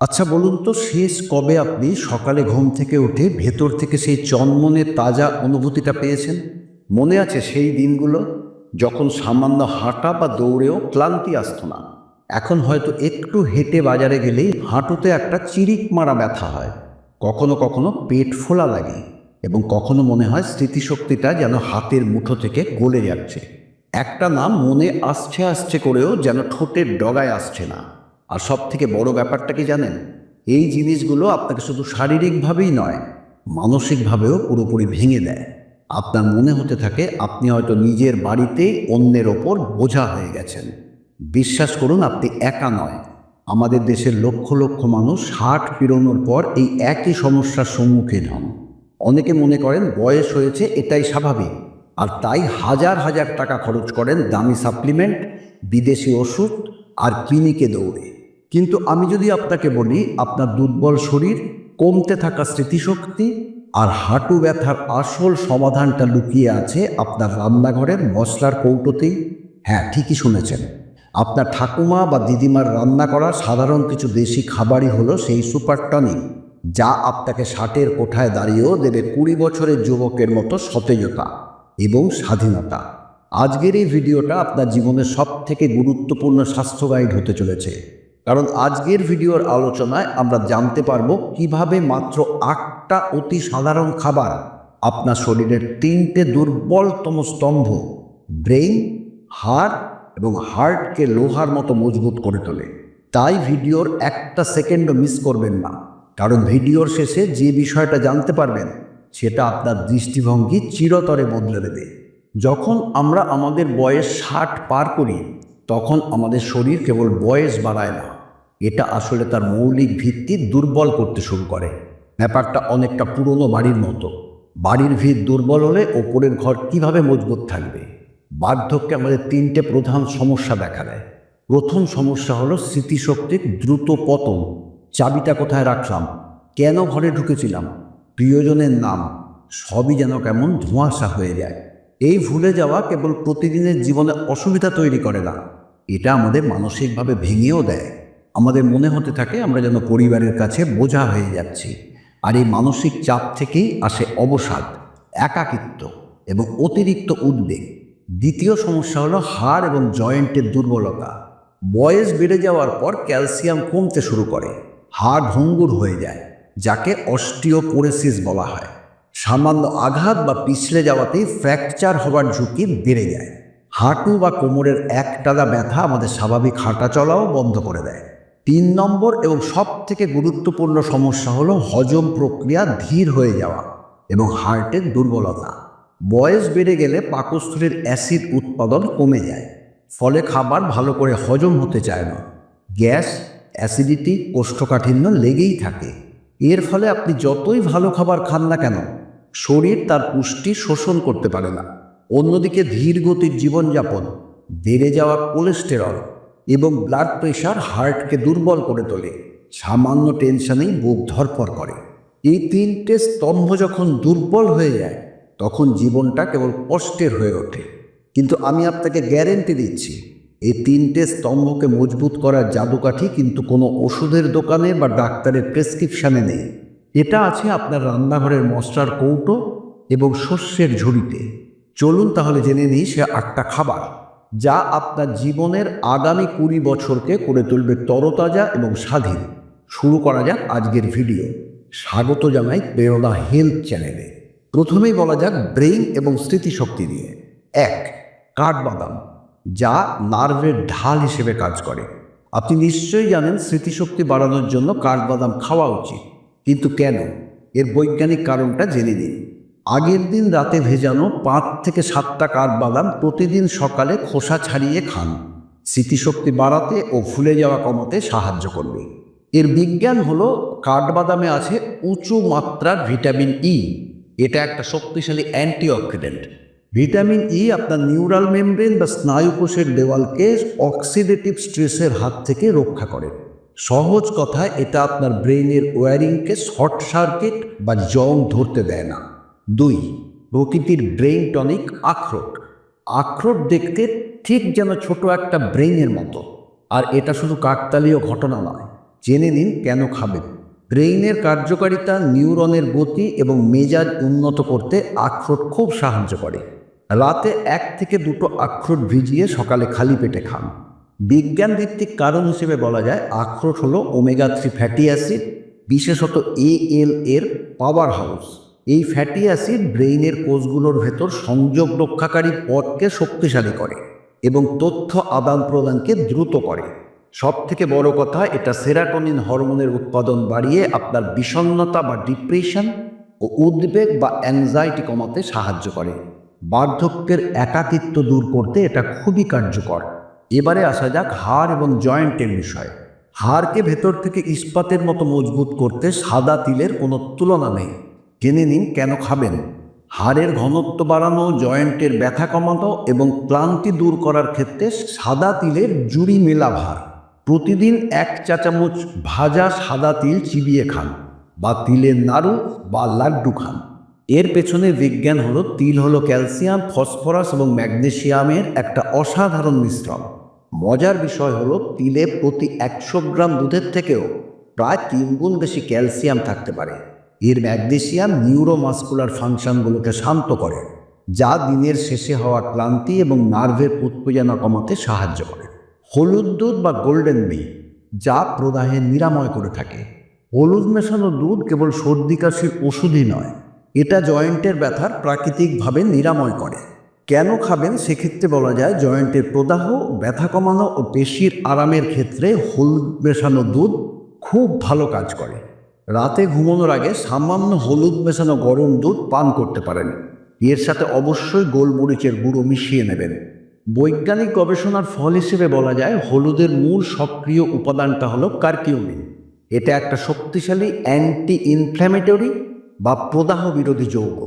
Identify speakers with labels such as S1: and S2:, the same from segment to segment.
S1: আচ্ছা বলুন তো, শেষ কবে আপনি সকালে ঘুম থেকে উঠে ভেতর থেকে সেই চনমনে তাজা অনুভূতিটা পেয়েছেন? মনে আছে সেই দিনগুলো যখন সামান্য হাঁটা বা দৌড়েও ক্লান্তি আসতো না? এখন হয়তো একটু হেঁটে বাজারে গেলেই হাঁটুতে একটা চিরিক মারা ব্যথা হয়। কখনো কখনো পেট ফোলা লাগে এবং কখনো মনে হয় স্মৃতিশক্তিটা যেন হাতের মুঠো থেকে গলে যাচ্ছে। একটা নাম মনে আসছে আসছে করেও যেন ঠোঁটের ডগায় আসছে না। আর সব থেকে বড় ব্যাপারটা কি জানেন? এই জিনিসগুলো আপনাকে শুধু শারীরিকভাবেই নয়, মানসিকভাবেও পুরোপুরি ভেঙে দেয়। আপনার মনে হতে থাকে আপনি হয়তো নিজের বাড়িতেই অন্যের ওপর বোঝা হয়ে গেছেন। বিশ্বাস করুন, আপনি একা নয়। আমাদের দেশের লক্ষ লক্ষ মানুষ ষাট পেরোনোর পর এই একই সমস্যার সম্মুখীন হন। অনেকে মনে করেন বয়স হয়েছে, এটাই স্বাভাবিক। আর তাই হাজার হাজার টাকা খরচ করেন দামি সাপ্লিমেন্ট, বিদেশি ওষুধ আর ক্লিনিকে দৌড়ে। কিন্তু আমি যদি আপনাকে বলি, আপনার দুর্বল শরীর, কমতে থাকা স্মৃতিশক্তি আর হাঁটু ব্যথার আসল সমাধানটা লুকিয়ে আছে আপনার রান্নাঘরের মশলার কৌটোতেই। হ্যাঁ ঠিকই শুনেছেন। আপনার ঠাকুমা বা দিদিমার রান্না করা সাধারণ কিছু দেশি খাবারই হলো সেই সুপার টনিক, যা আপনাকে ষাটের কোঠায় দাঁড়িয়েও দেবে কুড়ি বছরের যুবকের মতো সতেজতা এবং স্বাধীনতা। আজকের এই ভিডিওটা আপনার জীবনের সব থেকে গুরুত্বপূর্ণ স্বাস্থ্য গাইড হতে চলেছে। কারণ আজকের ভিডিওর আলোচনায় আমরা জানতে পারব কীভাবে মাত্র আটটা অতি সাধারণ খাবার আপনার শরীরের তিনটে দুর্বলতম স্তম্ভ, ব্রেইন, হাড় এবং হার্টকে লোহার মতো মজবুত করে তোলে। তাই ভিডিওর একটা সেকেন্ডও মিস করবেন না। কারণ ভিডিওর শেষে যে বিষয়টা জানতে পারবেন, সেটা আপনার দৃষ্টিভঙ্গি চিরতরে বদলে দেবে। যখন আমরা আমাদের বয়স ষাট পার করি তখন আমাদের শরীর কেবল বয়স বাড়ায় না, এটা আসলে তার মৌলিক ভিত্তি দুর্বল করতে শুরু করে। ব্যাপারটা অনেকটা পুরনো বাড়ির মতো। বাড়ির ভিত দুর্বল হলে ওপরের ঘর কীভাবে মজবুত থাকবে? বার্ধক্যে আমাদের তিনটে প্রধান সমস্যা দেখা দেয়। প্রথম সমস্যা হলো স্মৃতিশক্তির দ্রুত পতন। চাবিটা কোথায় রাখলাম? কেন ঘরে ঢুকেছিলাম? প্রিয়জনের নাম? সবই যেন কেমন ধোঁয়াশা হয়ে যায়। এই ভুলে যাওয়া কেবল প্রতিদিনের জীবনে অসুবিধা তৈরি করে না। এটা আমাদের মানসিকভাবে ভেঙেও দেয়। আমাদের মনে হতে থাকে আমরা যেন পরিবারের কাছে বোঝা হয়ে যাচ্ছি। আর এই মানসিক চাপ থেকেই আসে অবসাদ, একাকিত্ব এবং অতিরিক্ত উদ্বেগ। দ্বিতীয় সমস্যা হলো হাড় এবং জয়েন্টের দুর্বলতা। বয়স বেড়ে যাওয়ার পর ক্যালসিয়াম কমতে শুরু করে। হাড় ভঙ্গুর হয়ে যায়, যাকে অস্টিওপোরেসিস বলা হয়। সামান্য আঘাত বা পিছলে যাওয়াতেই ফ্র্যাকচার হওয়ার ঝুঁকি বেড়ে যায়। হাঁটু বা কোমরের একটানা ব্যথা আমাদের স্বাভাবিক হাঁটা চলাও বন্ধ করে দেয়। তিন নম্বর এবং সব থেকে গুরুত্বপূর্ণ সমস্যা হলো হজম প্রক্রিয়া ধীর হয়ে যাওয়া এবং হার্টের দুর্বলতা। বয়স বেড়ে গেলে পাকস্থলীর অ্যাসিড উৎপাদন কমে যায়, ফলে খাবার ভালো করে হজম হতে চায় না। গ্যাস, অ্যাসিডিটি, কোষ্ঠকাঠিন্য লেগেই থাকে। এর ফলে আপনি যতই ভালো খাবার খান না কেন, শরীর তার পুষ্টি শোষণ করতে পারে না। অন্যদিকে ধীর গতির জীবনযাপন, বেড়ে যাওয়া কোলেস্টেরল এবং ব্লাড প্রেশার হার্টকে দুর্বল করে তোলে, সামান্য টেনশনেই বুক ধরপর করে। এই তিনটে স্তম্ভ যখন দুর্বল হয়ে যায়, তখন জীবনটা কেবল কষ্টের হয়ে ওঠে। কিন্তু আমি আপনাকে গ্যারেন্টি দিচ্ছি, এই তিনটে স্তম্ভকে মজবুত করার জাদুকাঠি কিন্তু কোনো ওষুধের দোকানে বা ডাক্তারের প্রেসক্রিপশানে নেই। এটা আছে আপনার রান্নাঘরের মশলার কৌটো এবং শস্যের ঝুড়িতে। চলুন তাহলে জেনে নিই সে আটটা খাবার, যা আপনার জীবনের আগামী কুড়ি বছরকে করে তুলবে তরতাজা এবং স্বাধীন। শুরু করা যাক আজকের ভিডিও। স্বাগত জানাই প্রেরণা হেলথ চ্যানেলে। প্রথমেই বলা যাক ব্রেইন এবং স্মৃতিশক্তি নিয়ে। এক, কাঠবাদাম, যা নার্ভের ঢাল হিসেবে কাজ করে। আপনি নিশ্চয়ই জানেন স্মৃতিশক্তি বাড়ানোর জন্য কাঠবাদাম খাওয়া উচিত। কিন্তু কেন? এর বৈজ্ঞানিক কারণটা জেনে নিন। আগের দিন রাতে ভেজানো পাঁচ থেকে সাতটা কাঠবাদাম প্রতিদিন সকালে খোসা ছাড়িয়ে খান। স্মৃতিশক্তি বাড়াতে ও ফুলে যাওয়া কমাতে সাহায্য করবে। এর বিজ্ঞান হলো, কাঠবাদামে আছে উঁচু মাত্রার ভিটামিন ই এটা একটা শক্তিশালী অ্যান্টিঅক্সিডেন্ট। ভিটামিন ই আপনার নিউরাল মেমব্রেন বা স্নায়ুকোষের দেওয়ালকে অক্সিডেটিভ স্ট্রেসের হাত থেকে রক্ষা করে। সহজ কথায় এটা আপনার ব্রেইনের ওয়ারিংকে শর্ট সার্কিট বা জং ধরতে দেয় না। দুই, প্রকৃতির ব্রেইন টনিক আখরোট। আখরোট দেখতে ঠিক যেন ছোট একটা ব্রেইনের মতো। আর এটা শুধু কাকতালীয় ঘটনা নয়, জেনে নিন কেন খাবেন। ব্রেইনের কার্যকারিতা নিউরনের গতি এবং মেজাজ উন্নত করতে আখরোট খুব সাহায্য করে। রাতে এক থেকে দুটো আখরোট ভিজিয়ে সকালে খালি পেটে খান। বিজ্ঞান ভিত্তিক কারণ হিসেবে বলা যায়, আখরোট হলো ওমেগা থ্রি ফ্যাটি অ্যাসিড, বিশেষত এ এল এর পাওয়ার হাউস। এই ফ্যাটি অ্যাসিড ব্রেইনের কোষগুলোর ভেতর সংযোগ রক্ষাকারী পথকে শক্তিশালী করে এবং তথ্য আদান প্রদানকে দ্রুত করে। সব থেকে বড় কথা, এটা সেরাটোনিন হরমোনের উৎপাদন বাড়িয়ে আপনার বিষণ্ণতা বা ডিপ্রেশন ও উদ্বেগ বা অ্যাংজাইটি কমাতে সাহায্য করে। বার্ধক্যের একাকিত্ব দূর করতে এটা খুবই কার্যকর। এবারে আসা যাক হাড় এবং জয়েন্টের বিষয়ে। হাড়কে ভেতর থেকে ইস্পাতের মতো মজবুত করতে সাদা তিলের কোনো তুলনা নেই। জেনে নিন কেন খাবেন। হাড়ের ঘনত্ব বাড়ানো, জয়েন্টের ব্যথা কমানো এবং ক্লান্তি দূর করার ক্ষেত্রে সাদা তিলের জুড়ি মেলা ভার। প্রতিদিন এক চা চামচ ভাজা সাদা তিল চিবিয়ে খান বা তিলের নাড়ু বা লাড্ডু খান। এর পেছনে বিজ্ঞান হলো তিল হলো ক্যালসিয়াম, ফসফরাস এবং ম্যাগনেসিয়ামের একটা অসাধারণ মিশ্রণ। মজার বিষয় হলো তিলে প্রতি একশো গ্রাম দুধের থেকেও প্রায় তিন গুণ বেশি ক্যালসিয়াম থাকতে পারে। এর ম্যাগনেসিয়াম নিউরোমাস্কুলার ফাংশনগুলোকে শান্ত করে, যা দিনের শেষে হওয়া ক্লান্তি এবং নার্ভের উত্তেজনা কমাতে সাহায্য করে। হলুদ দুধ বা গোল্ডেন মি যা প্রদাহে নিরাময় করে থাকে। হলুদ মেশানো দুধ কেবল সর্দি কাশির ওষুধই নয়, এটা জয়েন্টের ব্যথার প্রাকৃতিকভাবে নিরাময় করে। কেন খাবেন? সেক্ষেত্রে বলা যায় জয়েন্টের প্রদাহ, ব্যথা কমানো ও পেশির আরামের ক্ষেত্রে হলুদ মেশানো দুধ খুব ভালো কাজ করে। রাতে ঘুমানোর আগে সামান্য হলুদ মেশানো গরম দুধ পান করতে পারেন। এর সাথে অবশ্যই গোলমরিচের গুঁড়ো মিশিয়ে নেবেন। বৈজ্ঞানিক গবেষণার ফল হিসেবে বলা যায়, হলুদের মূল সক্রিয় উপাদানটা হলো কার্কিউমিন এটা একটা শক্তিশালী অ্যান্টি ইনফ্ল্যামেটরি বা প্রদাহ বিরোধী যৌগ।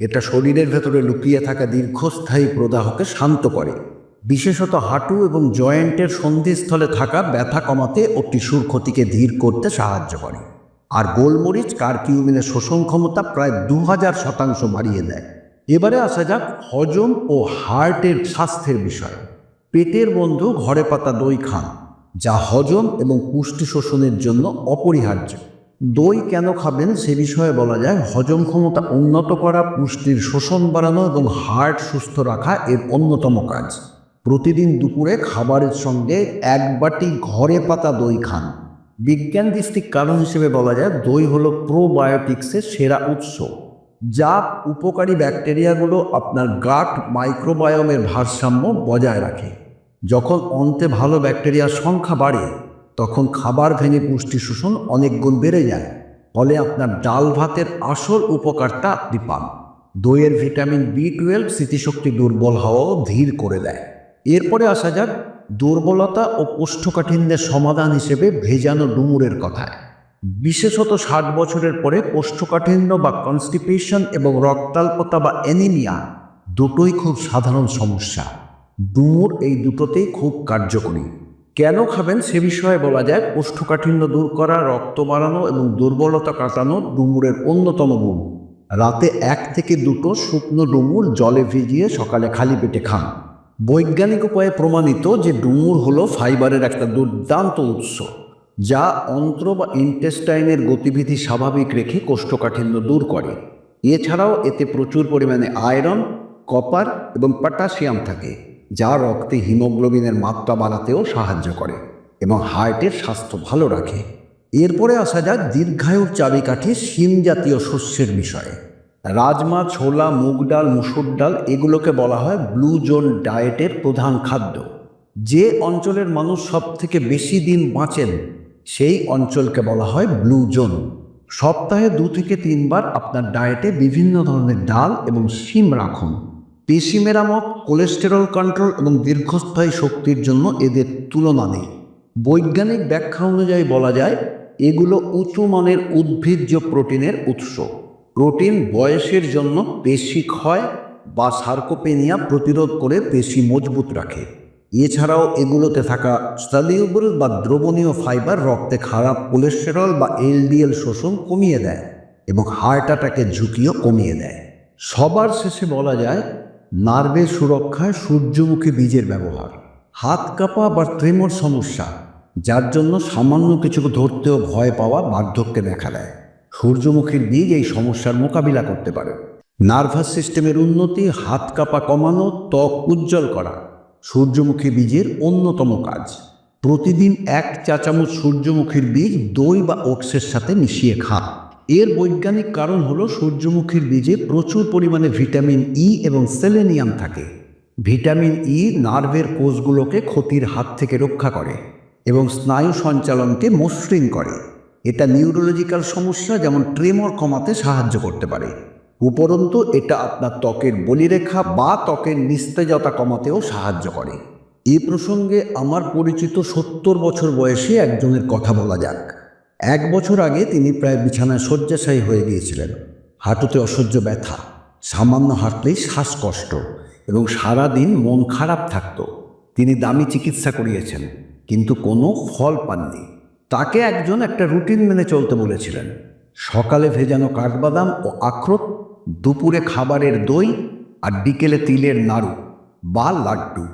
S1: এটা শরীরের ভেতরে লুকিয়ে থাকা দীর্ঘস্থায়ী প্রদাহকে শান্ত করে। বিশেষত হাঁটু এবং জয়েন্টের সন্ধিস্থলে থাকা ব্যথা কমাতে ও টিস্যুর ক্ষতিকে ধীর করতে সাহায্য করে। আর গোলমরিচ কার্কিউমিনের শোষণ ক্ষমতা প্রায় দু হাজার শতাংশ বাড়িয়ে দেয়। এবারে আসা যাক হজম ও হার্টের স্বাস্থ্যের বিষয়। পেটের বন্ধু ঘরে পাতা দই খান, যা হজম এবং পুষ্টি শোষণের জন্য অপরিহার্য। দই কেন খাবেন সে বিষয়ে বলা যায় হজম ক্ষমতা উন্নত করা, পুষ্টির শোষণ বাড়ানো এবং হার্ট সুস্থ রাখা এর অন্যতম কাজ। প্রতিদিন দুপুরে খাবারের সঙ্গে এক বাটি ঘরে পাতা দই খান। বিজ্ঞান ভিত্তিক কারণ হিসেবে বলা যায়, দই হলো প্রোবায়োটিক্সের সেরা উৎস, যা উপকারী ব্যাকটেরিয়াগুলো আপনার গাট মাইক্রোবায়োমের ভারসাম্য বজায় রাখে। যখন অন্তে ভালো ব্যাকটেরিয়ার সংখ্যা বাড়ে, তখন খাবার ভেঙে পুষ্টি শোষণ অনেক গুণ বেড়ে যায়, ফলে আপনার ডাল ভাতের আসল উপকারটা আপনি পান। দইয়ের ভিটামিন বি টুয়েলভ স্মৃতিশক্তি দুর্বল হওয়াও ধীর করে দেয়। এরপরে আসা যাক দুর্বলতা ও কোষ্ঠকাঠিন্যের সমাধান হিসেবে ভেজানো ডুমুরের কথায়। বিশেষত ষাট বছরের পরে কোষ্ঠকাঠিন্য বা কনস্টিপেশন এবং রক্তাল্পতা বা অ্যানিমিয়া দুটোই খুব সাধারণ সমস্যা। ডুমুর এই দুটোতেই খুব কার্যকরী। কেন খাবেন সে বিষয়ে বলা যায়, কোষ্ঠকাঠিন্য দূর করা, রক্ত বাড়ানো এবং দুর্বলতা কাটানো ডুমুরের অন্যতম গুণ। রাতে এক থেকে দুটো শুকনো ডুমুর জলে ভিজিয়ে সকালে খালি পেটে খান। বৈজ্ঞানিক উপায়ে প্রমাণিত যে ডুমুর হলো ফাইবারের একটা দুর্দান্ত উৎস, যা অন্ত্র বা ইন্টেস্টাইনের গতিবিধি স্বাভাবিক রেখে কোষ্ঠকাঠিন্য দূর করে। এছাড়াও এতে প্রচুর পরিমাণে আয়রন, কপার এবং পটাশিয়াম থাকে, যা রক্তে হিমোগ্লোবিনের মাত্রা বাড়াতেও সাহায্য করে এবং হার্টের স্বাস্থ্য ভালো রাখে। এরপরে আসা যাক দীর্ঘায়ুর চাবিকাঠি শিম জাতীয় শস্যের বিষয়ে। রাজমা, ছোলা, মুগ ডাল, মুসুর ডাল, এগুলোকে বলা হয় ব্লু জোন ডায়েটের প্রধান খাদ্য। যে অঞ্চলের মানুষ সব থেকে বেশি দিন বাঁচেন, সেই অঞ্চলকে বলা হয় ব্লু জোন। সপ্তাহে দু থেকে তিনবার আপনার ডায়েটে বিভিন্ন ধরনের ডাল এবং শিম রাখুন। পেশি মেরামত, কোলেস্টেরল কন্ট্রোল এবং দীর্ঘস্থায়ী শক্তির জন্য এদের তুলনা নেই। বৈজ্ঞানিক ব্যাখ্যা অনুযায়ী বলা যায়, এগুলো উঁচু মানের উদ্ভিজ্জ প্রোটিনের উৎস। প্রোটিন বয়সের জন্য পেশি ক্ষয় বা সার্কোপেনিয়া প্রতিরোধ করে পেশি মজবুত রাখে। এছাড়াও এগুলোতে থাকা স্টালিউবল বা দ্রবণীয় ফাইবার রক্তে খারাপ কোলেস্টেরল বা এলডিএল শোষণ কমিয়ে দেয় এবং হার্ট অ্যাটাকের ঝুঁকিও কমিয়ে দেয়। সবার শেষে বলা যায়, নার্ভের সুরক্ষায় সূর্যমুখী বীজের ব্যবহার। হাত কাঁপা বা ট্রেমর সমস্যা, যার জন্য সামান্য কিছু ধরতেও ভয় পাওয়া বার্ধক্যে দেখা দেয়। সূর্যমুখীর বীজ এই সমস্যার মোকাবিলা করতে পারে। নার্ভাস সিস্টেমের উন্নতি, হাত কাঁপা কমানো, ত্বক উজ্জ্বল করা, সূর্যমুখী বীজের অন্যতম কাজ। প্রতিদিন এক চা চামচ সূর্যমুখীর বীজ দই বা ওটসের সাথে মিশিয়ে খা এর বৈজ্ঞানিক কারণ হলো সূর্যমুখীর বীজে প্রচুর পরিমাণে ভিটামিন ই এবং সেলেনিয়াম থাকে। ভিটামিন ই নার্ভের কোষগুলোকে ক্ষতির হাত থেকে রক্ষা করে এবং স্নায়ু সঞ্চালনকে মসৃণ করে। এটা নিউরোলজিক্যাল সমস্যা যেমন ট্রেমর কমাতে সাহায্য করতে পারে। উপরন্তু, এটা আপনার ত্বকের বলিরেখা বা ত্বকের নিস্তেজতা কমাতেও সাহায্য করে। এ প্রসঙ্গে আমার পরিচিত সত্তর বছর বয়সে একজনের কথা বলা যাক। এক বছর আগে তিনি প্রায় বিছানায় শয্যাশায়ী হয়ে গিয়েছিলেন। হাঁটুতে অসহ্য ব্যথা, সামান্য হাঁটলেই শ্বাসকষ্ট এবং সারা দিন মন খারাপ থাকত। তিনি দামি চিকিৎসা করিয়েছেন, কিন্তু কোনো ফল পাননি। তাকে একজন একটা রুটিন মেনে চলতে বলেছিলেন। সকালে ভেজানো কাঠবাদাম ও আখরোট, দুপুরে খাবারের দই আর বিকেলে তিলের নাড়ু বা লাড্ডু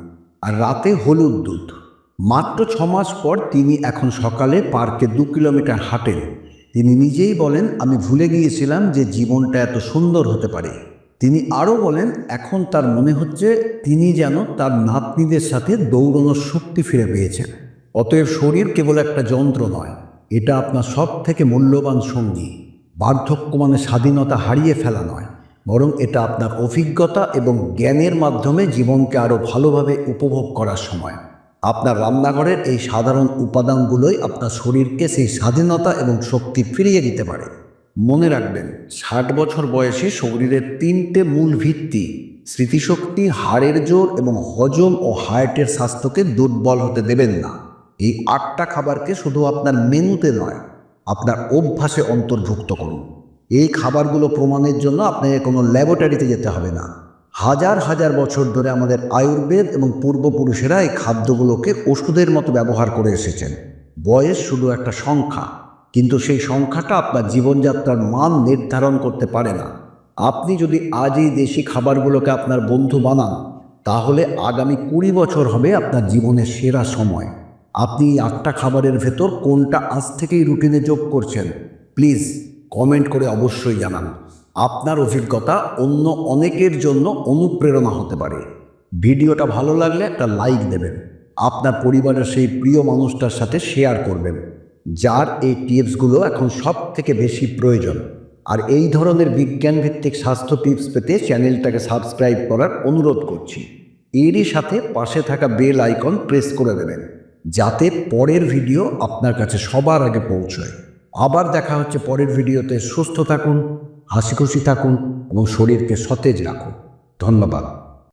S1: আর রাতে হলুদ দুধ। মাত্র ছ মাস পর তিনি এখন সকালে পার্কে দু কিলোমিটার হাঁটেন। তিনি নিজেই বলেন, আমি ভুলে গিয়েছিলাম যে জীবনটা এত সুন্দর হতে পারে। তিনি আরও বলেন, এখন তার মনে হচ্ছে তিনি যেন তার নাতনিদের সাথে দৌড়ানোর শক্তি ফিরে পেয়েছেন। অতএব শরীর কেবল একটা যন্ত্র নয়, এটা আপনার সব থেকে মূল্যবান সঙ্গী। বার্ধক্য মানে স্বাধীনতা হারিয়ে ফেলা নয়, বরং এটা আপনার অভিজ্ঞতা এবং জ্ঞানের মাধ্যমে জীবনকে আরও ভালোভাবে উপভোগ করার সময়। আপনার রান্নাঘরের এই সাধারণ উপাদানগুলোই আপনার শরীরকে সেই স্বাধীনতা এবং শক্তি ফিরিয়ে দিতে পারে। মনে রাখবেন, ষাট বছর বয়সে শরীরের তিনটে মূল ভিত্তি, স্মৃতিশক্তি, হাড়ের জোর এবং হজম ও হার্টের স্বাস্থ্যকে দুর্বল হতে দেবেন না। এই আটটা খাবারকে শুধু আপনার মেনুতে নয়, আপনার অভ্যাসে অন্তর্ভুক্ত করুন। এই খাবারগুলো প্রমাণের জন্য আপনাকে কোনো ল্যাবরেটরিতে যেতে হবে না। হাজার হাজার বছর ধরে আমাদের আয়ুর্বেদ এবং পূর্বপুরুষেরা এই খাদ্যগুলোকে ওষুধের মতো ব্যবহার করে এসেছেন। বয়স শুধু একটা সংখ্যা, কিন্তু সেই সংখ্যাটা আপনার জীবনযাত্রার মান নির্ধারণ করতে পারে না। আপনি যদি আজ এই দেশি খাবারগুলোকে আপনার বন্ধু বানান, তাহলে আগামী কুড়ি বছর হবে আপনার জীবনের সেরা সময়। আপনি এই আটটা খাবারের ভেতর কোনটা আজ থেকেই রুটিনে যোগ করছেন? প্লিজ কমেন্ট করে অবশ্যই জানান। আপনার অভিজ্ঞতা অন্য অনেকের জন্য অনুপ্রেরণা হতে পারে। ভিডিওটা ভালো লাগলে একটা লাইক দেবেন। আপনার পরিবারের সেই প্রিয় মানুষটার সাথে শেয়ার করবেন, যার এই টিপসগুলো এখন সব থেকে বেশি প্রয়োজন। আর এই ধরনের বিজ্ঞানভিত্তিক স্বাস্থ্য টিপস পেতে চ্যানেলটাকে সাবস্ক্রাইব করার অনুরোধ করছি। এরই সাথে পাশে থাকা বেল আইকন প্রেস করে দেবেন। যাতে পরের ভিডিও আপনার কাছে সবার আগে পৌঁছয়। আবার দেখা হচ্ছে পরের ভিডিওতে সুস্থ থাকুন, হাসি খুশি থাকুন এবং শরীরকে সতেজ রাখুন। ধন্যবাদ।